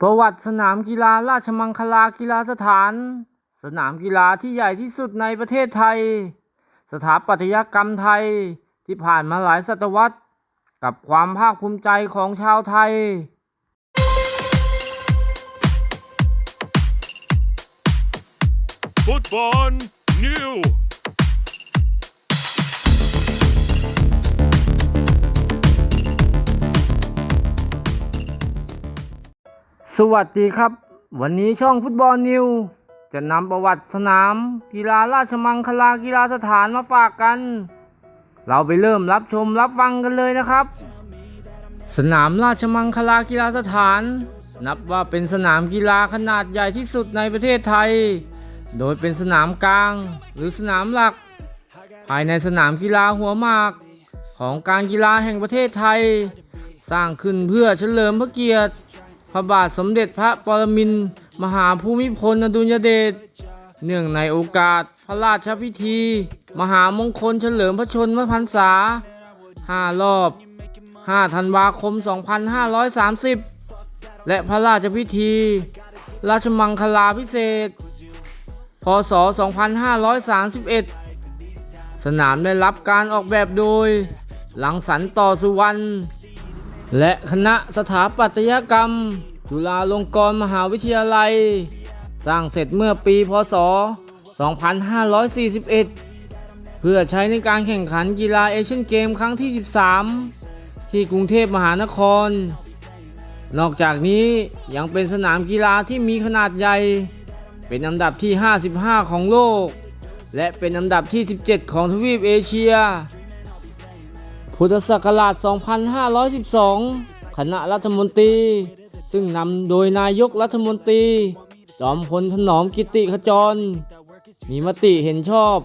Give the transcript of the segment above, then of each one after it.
ประวัติสนามกีฬาราชมังคลากีฬาสถาน สนามกีฬาที่ใหญ่ที่สุดในประเทศไทย สถาปัตยกรรมไทยที่ผ่านมาหลายศตวรรษ กับความภาคภูมิใจของชาวไทย Football New สวัสดีครับ วันนี้ช่องฟุตบอลนิว จะนำประวัติสนาม กีฬาราชมังคลากีฬาสถานมาฝากกัน เราไปเริ่มรับชมรับฟังกันเลยนะครับ สนามราชมังคลากีฬาสถาน นับว่าเป็นสนามกีฬาขนาดใหญ่ที่สุดในประเทศไทย โดยเป็นสนามกลาง หรือสนามหลัก ภายในสนามกีฬาหัวหมาก ของการกีฬาแห่งประเทศไทย สร้างขึ้นเพื่อเฉลิมพระเกียรติ พระบาทสมเด็จพระปรมินมหาภูมิพลอดุลยเดชเนื่องในโอกาสพระราชพิธี มหามงคลเฉลิมพระชนมพรรษา 5 รอบ 5 ธันวาคม 2530 และพระราชพิธี ราชมังคลาพิเศษ พศ 2531 สนามได้รับการออกแบบโดย หลังสรรค์ต่อสุวรรณ และคณะสถาปัตยกรรม จุฬาลงกรณ์มหาวิทยาลัย สร้างเสร็จเมื่อปีพศ 2541 เพื่อใช้ในการแข่งขันกีฬาเอเชียนเกมครั้งที่ 13 ที่กรุงเทพมหานคร นอกจากนี้ยังเป็นสนามกีฬาที่มีขนาดใหญ่ เป็นอันดับที่ 55 ของโลก และเป็นอันดับที่ 17 ของทวีปเอเชีย พุทธศักราช 2512 คณะรัฐมนตรี ซึ่งนำโดยนายกรัฐมนตรี จอมพลถนอมกิติขจร มีมติเห็นชอบ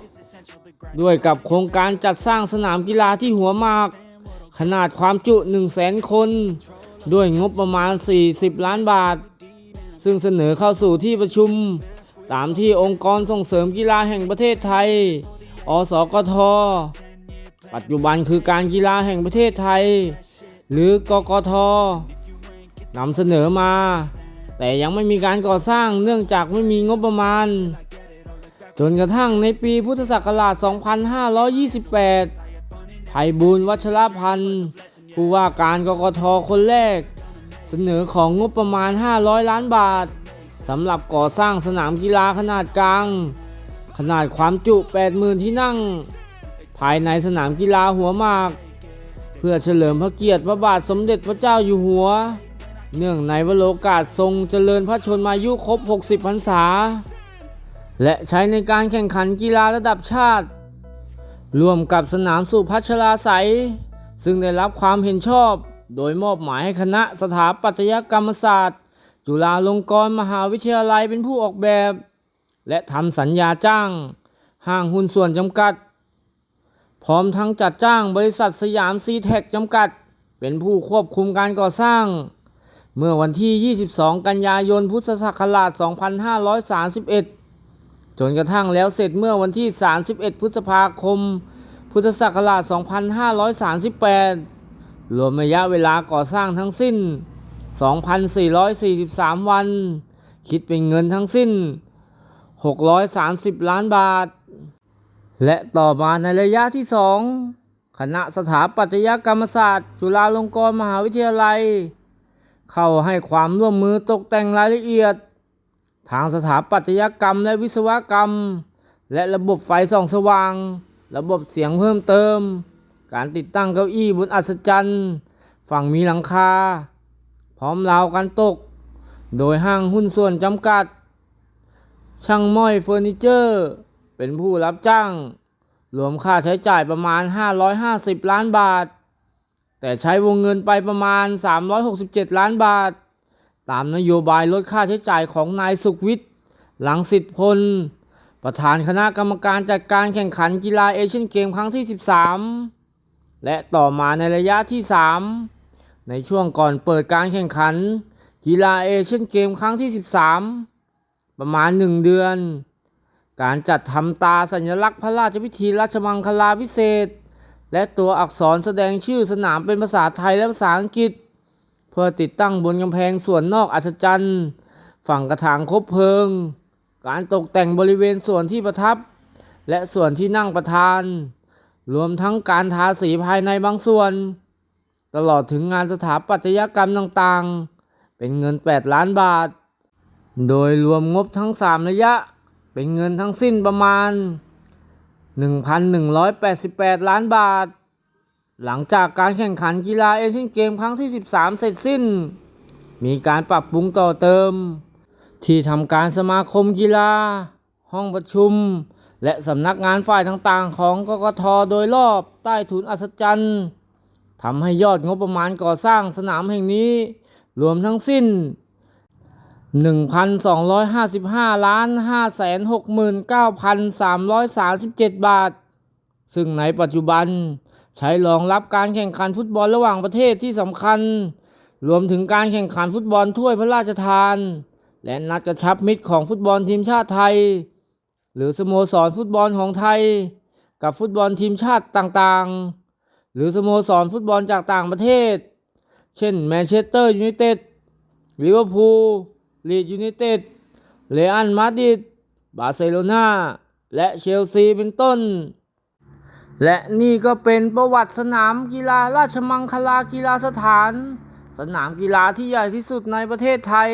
ด้วยกับโครงการจัดสร้างสนามกีฬาที่หัวมาก ขนาดความจุ 1 0 0 0 0แสนคน ด้วยงบประมาณ 40 ล้านบาท ซึ่งเสนอเข้าสู่ที่ประชุม ตามที่องค์กรส่งเสริมกีฬาแห่งประเทศไทย อสกท ปัจจุบันคือการกีฬาแห่งประเทศไทย หรือกกทนำเสนอมา แต่ยังไม่มีการก่อสร้างเนื่องจากไม่มีงบประมาณ จนกระทั่งในปีพุทธศักราช 2528 ไพบูลวัชรพันธ์ผู้ว่าการกกทคนแรก เสนอของงบประมาณ 500 ล้านบาทสำหรับก่อสร้างสนามกีฬาขนาดกลาง ขนาดความจุ 80,000 ที่นั่ง ภายในสนามกีฬาหัวหมาก เพื่อเฉลิมพระเกียรติพระบาทสมเด็จพระเจ้าอยู่หัว เนื่องในวโรกาสทรงเจริญพระชนมายุครบ 60 พรรษา และใช้ในการแข่งขันกีฬาระดับชาติ ร่วมกับสนามสุพัชราไสซึ่งได้รับความเห็นชอบ โดยมอบหมายให้คณะสถาปัตยกรรมศาสตร์ จุฬาลงกรณ์มหาวิทยาลัยเป็นผู้ออกแบบ และทำสัญญาจ้าง ห้างหุ้นส่วนจำกัด พร้อมทั้งจัดจ้างบริษัทสยามซีเทคจำกัด เป็นผู้ควบคุมการก่อสร้าง เมื่อวันที่ 22 กันยายน พุทธศักราช 2531 จนกระทั่งแล้วเสร็จเมื่อวันที่ 31 พฤษภาคม พุทธศักราช 2538 รวมระยะเวลาก่อสร้างทั้งสิ้น 2,443 วัน คิดเป็นเงินทั้งสิ้น 630 ล้านบาท และต่อมาในระยะที่ 2 คณะสถาปัตยกรรมศาสตร์ จุฬาลงกรณ์มหาวิทยาลัย เข้าให้ความร่วมมือตกแต่งรายละเอียด ทางสถาปัตยกรรมและวิศวกรรม และระบบไฟส่องสว่าง ระบบเสียงเพิ่มเติม การติดตั้งเก้าอี้บนอัศจรรย์ ฝั่งมีหลังคา พร้อมราวกันตก โดยห้างหุ้นส่วนจำกัด ช่างม้อยเฟอร์นิเจอร์ เป็นผู้รับจ้างรวมค่าใช้จ่ายประมาณ 550 ล้านบาท แต่ใช้วงเงินไปประมาณ 367 ล้านบาท ตามนโยบายลดค่าใช้จ่ายของนายสุขวิทย์ หลังสิทธิพล ประธานคณะกรรมการจัดการแข่งขันกีฬาเอเชียนเกมครั้งที่ 13 และต่อมาในระยะที่ 3 ในช่วงก่อนเปิดการแข่งขัน กีฬาเอเชียนเกมครั้งที่ 13 ประมาณ 1 เดือน การจัดทำตาสัญลักษณ์พระราชพิธีราชมังคลาพิเศษ และตัวอักษรแสดงชื่อสนามเป็นภาษาไทยและภาษาอังกฤษ เพื่อติดตั้งบนกำแพงส่วนนอกอัศจรรย์ ฝั่งกระถางคบเพลิง การตกแต่งบริเวณส่วนที่ประทับ และส่วนที่นั่งประธาน รวมทั้งการทาสีภายในบางส่วน ตลอดถึงงานสถาปัตยกรรมต่างๆ เป็นเงิน 8 ล้านบาท โดยรวมงบทั้ง 3 ระยะ เป็นเงินทั้งสิ้นประมาณ 1,188 ล้านบาท หลังจากการแข่งขันกีฬาเอเชียนเกมครั้งที่ 13 เสร็จสิ้น มีการปรับปรุงต่อเติม ที่ทำการสมาคมกีฬา ห้องประชุม และสำนักงานฝ่ายต่างๆ ของกกทโดยรอบใต้ถุนอัศจรรย์ทำให้ยอดงบประมาณก่อสร้างสนามแห่งนี้ รวมทั้งสิ้น 1,255ล้าน569,337 บาท ซึ่งในปัจจุบันใช้รองรับการแข่งขันฟุตบอลระหว่างประเทศที่สำคัญ รวมถึงการแข่งขันฟุตบอลถ้วยพระราชทาน และนัดกระชับมิตรของฟุตบอลทีมชาติไทย หรือสโมสรฟุตบอลของไทย กับฟุตบอลทีมชาติต่างๆ หรือสโมสรฟุตบอลจากต่างประเทศ เช่นแมนเชสเตอร์ยูไนเต็ดลิเวอร์พูล ลีดยูไนเต็ดเรอัลมาดริดบาร์เซโลนาและเชลซีเป็นต้น และนี่ก็เป็นประวัติสนามกีฬาราชมังคลากีฬาสถาน สนามกีฬาที่ใหญ่ที่สุดในประเทศไทย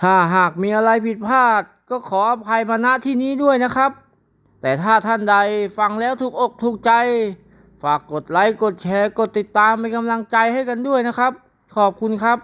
ถ้าหากมีอะไรผิดพลาดก็ขออภัยมาณที่นี้ด้วยนะครับ แต่ถ้าท่านใดฟังแล้วถูกอกถูกใจ ฝากกดไลค์ กดแชร์ กดติดตามเป็นกำลังใจให้กันด้วยนะครับ ขอบคุณครับ